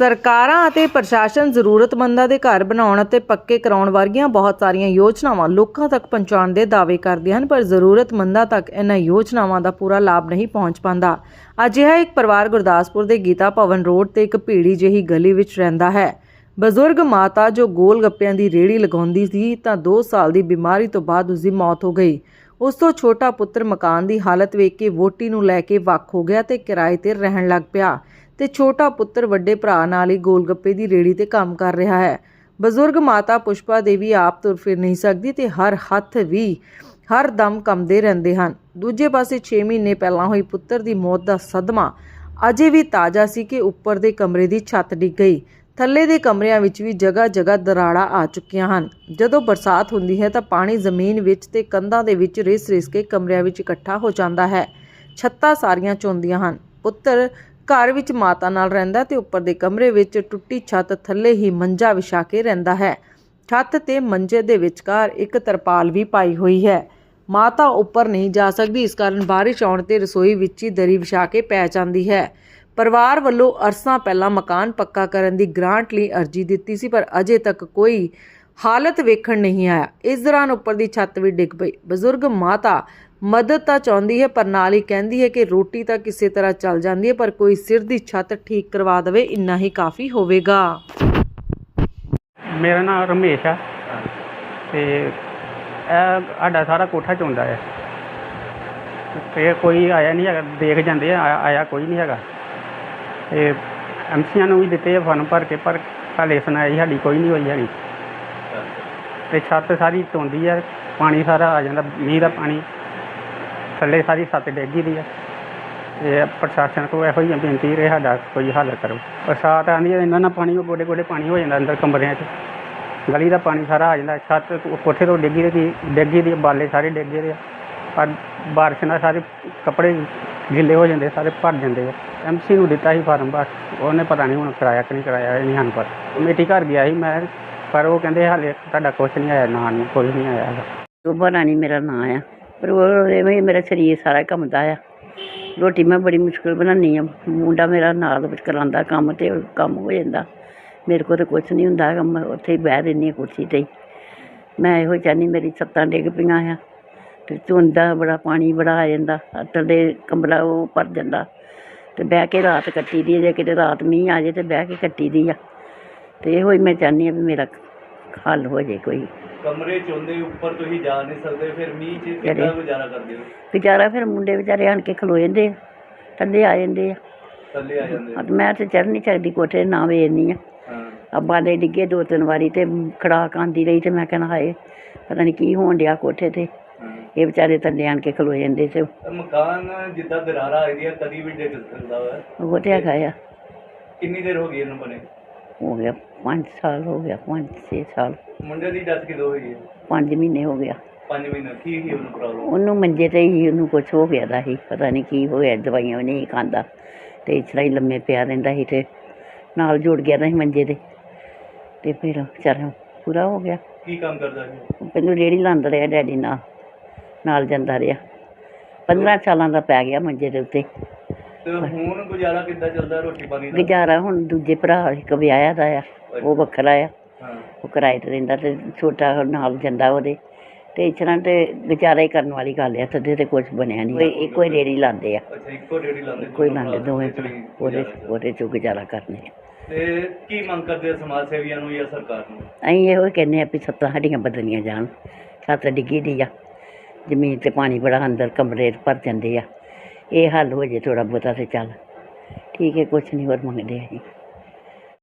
ਸਰਕਾਰਾਂ ਅਤੇ ਪ੍ਰਸ਼ਾਸਨ ਜ਼ਰੂਰਤਮੰਦਾਂ ਦੇ ਘਰ ਬਣਾਉਣ ਅਤੇ ਪੱਕੇ ਕਰਾਉਣ ਵਰਗੀਆਂ ਬਹੁਤ ਸਾਰੀਆਂ ਯੋਜਨਾਵਾਂ ਲੋਕਾਂ ਤੱਕ ਪਹੁੰਚਾਉਣ ਦੇ ਦਾਅਵੇ ਕਰਦੇ ਹਨ, ਪਰ ਜ਼ਰੂਰਤਮੰਦਾਂ ਤੱਕ ਇਹਨਾਂ ਯੋਜਨਾਵਾਂ ਦਾ ਪੂਰਾ ਲਾਭ ਨਹੀਂ ਪਹੁੰਚ ਪਾਉਂਦਾ। ਅਜਿਹਾ ਇੱਕ ਪਰਿਵਾਰ ਗੁਰਦਾਸਪੁਰ ਦੇ ਗੀਤਾ ਭਵਨ ਰੋਡ ਤੇ ਇੱਕ ਭੀੜੀ ਜਿਹੀ ਗਲੀ ਵਿੱਚ ਰਹਿੰਦਾ ਹੈ। ਬਜ਼ੁਰਗ ਮਾਤਾ ਜੋ ਗੋਲ ਗੱਪਿਆਂ ਦੀ ਰੇੜੀ ਲਗਾਉਂਦੀ ਸੀ, ਤਾਂ 2 ਸਾਲ ਦੀ ਬਿਮਾਰੀ ਤੋਂ ਬਾਅਦ ਉਸ ਦੀ ਮੌਤ ਹੋ ਗਈ। ਉਸ ਤੋਂ ਛੋਟਾ ਪੁੱਤਰ ਮਕਾਨ ਦੀ ਹਾਲਤ ਵੇਖ ਕੇ ਵੋਟੀ ਨੂੰ ਲੈ ਕੇ ਵੱਖ ਹੋ ਗਿਆ ਤੇ ਕਿਰਾਏ ਤੇ ਰਹਿਣ ਲੱਗ ਪਿਆ। ਤੇ ਛੋਟਾ ਪੁੱਤਰ ਵੱਡੇ ਭਰਾ ਨਾਲ ਹੀ ਗੋਲਗੱਪੇ ਦੀ ਰੇੜੀ ਤੇ ਕੰਮ ਕਰ ਰਿਹਾ ਹੈ। ਬਜ਼ੁਰਗ ਮਾਤਾ ਪੁਸ਼ਪਾ ਦੇਵੀ ਆਪ ਤੁਰ ਫਿਰ ਨਹੀਂ ਸਕਦੀ ਤੇ ਹਰ ਹੱਥ ਵੀ ਹਰ ਦਮ ਕੰਮਦੇ ਰਹਿੰਦੇ ਹਨ। ਦੂਜੇ ਪਾਸੇ 6 ਮਹੀਨੇ ਪਹਿਲਾਂ ਹੋਈ ਪੁੱਤਰ ਦੀ ਮੌਤ ਦਾ ਸਦਮਾ ਅਜੇ ਵੀ ਤਾਜ਼ਾ ਸੀ ਕਿ ਉੱਪਰ ਦੇ ਕਮਰੇ ਦੀ ਛੱਤ ਡਿੱਗ ਗਈ। ਥੱਲੇ ਦੇ ਕਮਰਿਆਂ ਵਿੱਚ ਵੀ ਜਗ੍ਹਾ ਜਗ੍ਹਾ ਦਰਾੜਾਂ ਆ ਚੁੱਕੀਆਂ ਹਨ। ਜਦੋਂ ਬਰਸਾਤ ਹੁੰਦੀ ਹੈ ਤਾਂ ਪਾਣੀ ਜ਼ਮੀਨ ਵਿੱਚ ਤੇ ਕੰਧਾਂ ਦੇ ਵਿੱਚ ਰਿਸ-ਰਿਸ ਕੇ ਕਮਰਿਆਂ ਵਿੱਚ ਇਕੱਠਾ ਹੋ ਜਾਂਦਾ ਹੈ। ਛੱਤਾਂ ਸਾਰੀਆਂ ਚੋਂਦੀਆਂ ਹਨ। ਪੁੱਤਰ ਘਰ ਵਿੱਚ ਮਾਤਾ ਨਾਲ ਰਹਿੰਦਾ ਤੇ ਉੱਪਰ ਦੇ ਕਮਰੇ ਵਿੱਚ ਟੁੱਟੀ ਛੱਤ ਥੱਲੇ ਹੀ ਮੰਜਾ ਵਿਛਾ ਕੇ ਰਹਿੰਦਾ ਹੈ। ਛੱਤ ਤੇ ਮੰਜੇ ਦੇ ਵਿਚਕਾਰ ਇੱਕ ਤਰਪਾਲ ਵੀ ਪਾਈ ਹੋਈ ਹੈ। ਮਾਤਾ ਉੱਪਰ ਨਹੀਂ ਜਾ ਸਕਦੀ, ਇਸ ਕਾਰਨ ਬਾਰਿਸ਼ ਆਉਣ ਤੇ ਰਸੋਈ ਵਿੱਚ ਹੀ ਦਰੀ ਵਿਛਾ ਕੇ ਪੈ ਜਾਂਦੀ ਹੈ। ਪਰਿਵਾਰ ਵੱਲੋਂ ਅਰਸਾਂ ਪਹਿਲਾਂ ਮਕਾਨ ਪੱਕਾ ਕਰਨ ਦੀ ਗ੍ਰਾਂਟ ਲਈ ਅਰਜ਼ੀ ਦਿੱਤੀ ਸੀ, ਪਰ ਅਜੇ ਤੱਕ ਕੋਈ ਹਾਲਤ ਵੇਖਣ ਨਹੀਂ ਆਇਆ। ਇਸ ਦੌਰਾਨ ਉੱਪਰ ਦੀ ਛੱਤ ਵੀ ਡਿੱਗ ਪਈ। ਬਜ਼ੁਰਗ ਮਾਤਾ ਮਦਦ ਤਾਂ ਚਾਹੁੰਦੀ ਹੈ, ਪਰ ਨਾਲ ਹੀ ਕਹਿੰਦੀ ਹੈ ਕਿ ਰੋਟੀ ਤਾਂ ਕਿਸੇ ਤਰ੍ਹਾਂ ਚੱਲ ਜਾਂਦੀ ਹੈ, ਪਰ ਕੋਈ ਸਿਰ ਦੀ ਛੱਤ ਠੀਕ ਕਰਵਾ ਦੇਵੇ, ਇੰਨਾ ਹੀ ਕਾਫੀ ਹੋਵੇਗਾ। ਮੇਰਾ ਨਾਮ ਰਮੇਸ਼ ਆ। ਤੇ ਇਹ ਸਾਡਾ ਸਾਰਾ ਕੋਠਾ ਚੋਂਦਾ ਹੈ ਤੇ ਕੋਈ ਆਇਆ ਨਹੀਂ ਹੈਗਾ, ਦੇਖ ਜਾਂਦੇ ਆ ਆਇਆ- ਆਇਆ ਕੋਈ ਨਹੀਂ ਹੈਗਾ। ਤੇ ਐਮਸੀਆਂ ਨੂੰ ਵੀ ਦਿੱਤੇ ਆ ਫਨ ਭਰ ਕੇ, ਪਰ ਹਾਲੇ ਸੁਣਾਈ ਸਾਡੀ ਕੋਈ ਨਹੀਂ ਹੋਈ ਹੈਗੀ। ਤੇ ਛੱਤ ਸਾਰੀ ਧੁੰਦੀ ਆ, ਪਾਣੀ ਸਾਰਾ ਆ ਜਾਂਦਾ, ਮੀਂਹ ਦਾ ਪਾਣੀ। ਥੱਲੇ ਸਾਰੀ ਛੱਤ ਡੇਗੀ ਦੀ ਆ। ਇਹ ਪ੍ਰਸ਼ਾਸਨ ਕੋਲ ਇਹੋ ਹੀ ਬੇਨਤੀ ਰਹੇ, ਸਾਡਾ ਕੋਈ ਹੱਲ ਕਰੋ। ਬਰਸਾਤ ਆਉਂਦੀ ਹੈ ਇਹਨਾਂ ਨਾਲ ਪਾਣੀ ਗੋਡੇ ਗੋਡੇ ਪਾਣੀ ਹੋ ਜਾਂਦਾ ਅੰਦਰ ਕਮਰਿਆਂ 'ਚ। ਗਲੀ ਦਾ ਪਾਣੀ ਸਾਰਾ ਆ ਜਾਂਦਾ, ਛੱਤ ਕੋਠੇ ਤੋਂ ਡਿੱਗੀ ਦੀ ਡਿੱਗੀ ਦੀ, ਬਾਲੇ ਸਾਰੇ ਡਿੱਗੇ ਦੇ ਆ। ਪਰ ਬਾਰਿਸ਼ ਨਾਲ ਸਾਰੇ ਕੱਪੜੇ ਗਿੱਲੇ ਹੋ ਜਾਂਦੇ, ਸਾਰੇ ਭਰ ਜਾਂਦੇ ਆ। ਐਮਸੀ ਨੂੰ ਦਿੱਤਾ ਸੀ ਫਾਰਮ ਬਸ ਉਹਨੇ ਪਤਾ ਨਹੀਂ ਹੁਣ ਕਰਾਇਆ ਕਿ ਨਹੀਂ ਕਰਾਇਆ, ਇਹ ਨਹੀਂ ਹਨ ਪਰ ਕਮੇਟੀ ਘਰ ਗਿਆ ਸੀ, ਮੈਂ ਪਰ ਉਹ ਕਹਿੰਦੇ ਹਾਲੇ ਤੁਹਾਡਾ ਕੁਛ ਨਹੀਂ ਆਇਆ ਨਾਂ ਨਹੀਂ ਕੋਈ ਨਹੀਂ ਆਇਆ ਹੈਗਾ ਸ਼ੋਭਾ ਰਾਣੀ ਮੇਰਾ ਨਾਂ ਆ। ਪਰ ਉਹ ਐਵੇਂ ਹੀ ਮੇਰਾ ਸਰੀਰ ਸਾਰਾ ਕੰਮਦਾ ਆ। ਰੋਟੀ ਮੈਂ ਬੜੀ ਮੁਸ਼ਕਿਲ ਬਣਾਉਂਦੀ ਆ। ਮੁੰਡਾ ਮੇਰਾ ਨਾਲ ਵਿੱਚ ਕਰਾਉਂਦਾ ਕੰਮ ਤੇ ਉਹ ਕੰਮ ਹੋ ਜਾਂਦਾ। ਮੇਰੇ ਕੋਲ ਤਾਂ ਕੁਛ ਨਹੀਂ ਹੁੰਦਾ ਕੰਮ ਉੱਥੇ ਹੀ ਬਹਿ ਰਹਿੰਦੀ ਹਾਂ ਕੁਰਸੀ ਤੇ ਹੀ। ਮੈਂ ਇਹੋ ਚਾਹੁੰਦੀ ਮੇਰੀ ਛੱਤਾਂ ਡਿੱਗ ਪਈਆਂ ਆ ਤੇ ਧੁੰਦਾ ਬੜਾ ਪਾਣੀ ਬੜਾ ਆ ਜਾਂਦਾ। ਥੱਲੇ ਕਮਰਾ ਉਹ ਭਰ ਜਾਂਦਾ। ਤੇ ਬਹਿ ਕੇ ਰਾਤ ਕੱਟੀ ਦੀ ਆ, ਜੇ ਕਿਤੇ ਰਾਤ ਮੀਂਹ ਆ ਜੇ ਤੇ ਬਹਿ ਕੇ ਕੱਟੀ ਦੀ ਆ। ਤੇ ਇਹੋ ਹੀ ਮੈਂ ਚਾਹੁੰਦੀ ਆ ਵੀ ਮੇਰਾ ਹੱਲ ਹੋ ਜੇ ਕੋਈ। ਕਮਰੇ ਚ ਹੁੰਦੇ ਉੱਪਰ ਤੁਸੀਂ ਜਾ ਨਹੀਂ ਸਕਦੇ ਫਿਰ ਮੀਂਹ ਚ ਕਿੱਦਾਂ ਗੁਜ਼ਾਰਾ ਕਰਦੇ ਹੋ? ਵਿਚਾਰਾ ਫਿਰ ਮੁੰਡੇ ਵਿਚਾਰੇ ਆਣ ਕੇ ਖਲੋ ਜਾਂਦੇ ਆ ਥੱਲੇ ਆ ਜਾਂਦੇ ਆ। ਥੱਲੇ ਆ ਜਾਂਦੇ ਹਾਂ ਤੇ ਮੈਂ ਤੇ ਚੜ੍ਹ ਨਹੀਂ ਸਕਦੀ ਕੋਠੇ ਤੇ, ਨਾ ਵੇਖਦੀ ਆ। ਹਾਂ। ਅੱਬਾ ਦੇ ਡਿੱਗੇ ਦੋ ਤਿੰਨ ਵਾਰੀ ਤੇ ਖੜਾਕ ਆਂਦੀ ਰਹੀ ਤੇ ਮੈਂ ਕਹਿਣਾ ਹਾਏ ਪਤਾ ਨਹੀਂ ਕੀ ਹੋਣ ਡਿਆ ਕੋਠੇ ਤੇ। ਹਾਂ। ਇਹ ਵਿਚਾਰੇ ਥੱਲੇ ਆਣ ਕੇ ਖਲੋ ਜਾਂਦੇ ਤੇ। ਤਾਂ ਮਕਾਨ ਜਿੱਦਾਂ ਦਰਾਰਾ ਆਈਆਂ ਕਦੀ ਵੀ ਡਿੱਗ ਸਕਦਾ ਵਾ। ਉਹ ਤੇ ਹੈਗਾ ਆ ਕਿੰਨੀ ਦੇਰ ਹੋ ਗਈ ਇਹਨੂੰ ਬਣੇ? ਹੋ ਗਿਆ 5 ਸਾਲ ਹੋ ਗਿਆ 5 6 ਸਾਲ। ਮੁੰਡੇ ਦੀ ਡੈਥ ਕਿਦੋਂ ਹੋਈ ਹੈ? 5 ਮਹੀਨੇ ਹੋ ਗਿਆ। 5 ਮਹੀਨੇ ਕੀ ਹੀ ਉਹਨੂੰ ਪ੍ਰੋਬਲਮ ਉਹਨੂੰ ਮੰਜੇ ਤੇ ਹੀ ਉਹਨੂੰ ਕੁਝ ਹੋ ਗਿਆ ਦਾ ਸੀ ਪਤਾ ਨਹੀਂ ਕੀ ਹੋਇਆ ਦਵਾਈਆਂ ਵੀ ਨਹੀਂ ਖਾਂਦਾ। ਤੇ ਇਸ ਤਰ੍ਹਾਂ ਹੀ ਲੰਮੇ ਪਿਆ ਰਹਿੰਦਾ ਸੀ ਤੇ ਨਾਲ ਜੁੜ ਗਿਆ ਦਾ ਸੀ ਮੰਜੇ ਤੇ। ਤੇ ਫਿਰ ਵਿਚਾਰਾ ਪੂਰਾ ਹੋ ਗਿਆ। ਕੀ ਕੰਮ ਕਰਦਾ ਸੀ? ਪਹਿਲਾਂ ਰੇੜੀ ਲਾਉਂਦਾ ਰਿਹਾ ਡੈਡੀ ਨਾਲ ਨਾਲ ਜਾਂਦਾ ਰਿਹਾ। 15 ਸਾਲਾਂ ਦਾ ਪੈ ਗਿਆ ਮੰਜੇ ਦੇ ਉੱਤੇ। ਤੇ ਹੁਣ ਗੁਜ਼ਾਰਾ ਕਿੱਦਾਂ ਚੱਲਦਾ ਰੋਟੀ ਪਾਣੀ ਦਾ? ਗੁਜ਼ਾਰਾ ਹੁਣ ਦੂਜੇ ਭਰਾ ਇੱਕ ਵਿਆਹਿਆ ਦਾ ਆ। ਉਹ ਵੱਖਰਾ ਆ। ਉਹ ਕਿਰਾਏ ਤੇ ਰਹਿੰਦਾ ਤੇ ਛੋਟਾ ਨਾਲ ਜਾਂਦਾ ਉਹਦੇ। ਤੇ ਇਸ ਤਰ੍ਹਾਂ ਤੇ ਗੁਜ਼ਾਰਾ ਹੀ ਕਰਨ ਵਾਲੀ ਗੱਲ ਆ ਤਦੇ ਤੇ ਕੁਝ ਬਣਿਆ ਨਹੀਂ। ਕੋਈ ਇੱਕੋ ਹੀ ਰੇੜੀ ਲਾਉਂਦੇ ਆ। ਅੱਛਾ ਇੱਕੋ ਰੇੜੀ ਲਾਉਂਦੇ ਕੋਈ ਦੋਨੋਂ ਲਾਉਂਦੇ ਭਰਾ ਦੋਵੇਂ ਭਰਾ ਉਹਦੇ ਉਹਦੇ ਚੋਂ ਗੁਜ਼ਾਰਾ ਕਰਨੇ ਆ। ਤੇ ਕੀ ਮੰਗ ਕਰਦੇ ਆ ਸਮਾਜ ਸੇਵੀਆਂ ਨੂੰ ਜਾਂ ਸਰਕਾਰ ਨੂੰ? ਅਸੀਂ ਇਹੋ ਹੀ ਕਹਿੰਦੇ ਆ ਵੀ ਛੱਤਾਂ ਸਾਡੀਆਂ ਬਦਲੀਆਂ ਜਾਣ। ਛੱਤ ਡਿੱਗੀ ਦੀ ਆ। ਜ਼ਮੀਨ ਤੇ ਪਾਣੀ ਬੜਾ ਅੰਦਰ ਕਮਰੇ 'ਚ ਭਰ ਜਾਂਦੇ ਆ। ਇਹ ਹੱਲ ਹੋ ਜੇ ਥੋੜਾ ਬਹੁਤਾ ਤੇ ਚੱਲ। ਠੀਕ ਹੈ ਕੁਛ ਨਹੀਂ ਹੋਰ ਮੰਗਦੇ ਅਸੀਂ।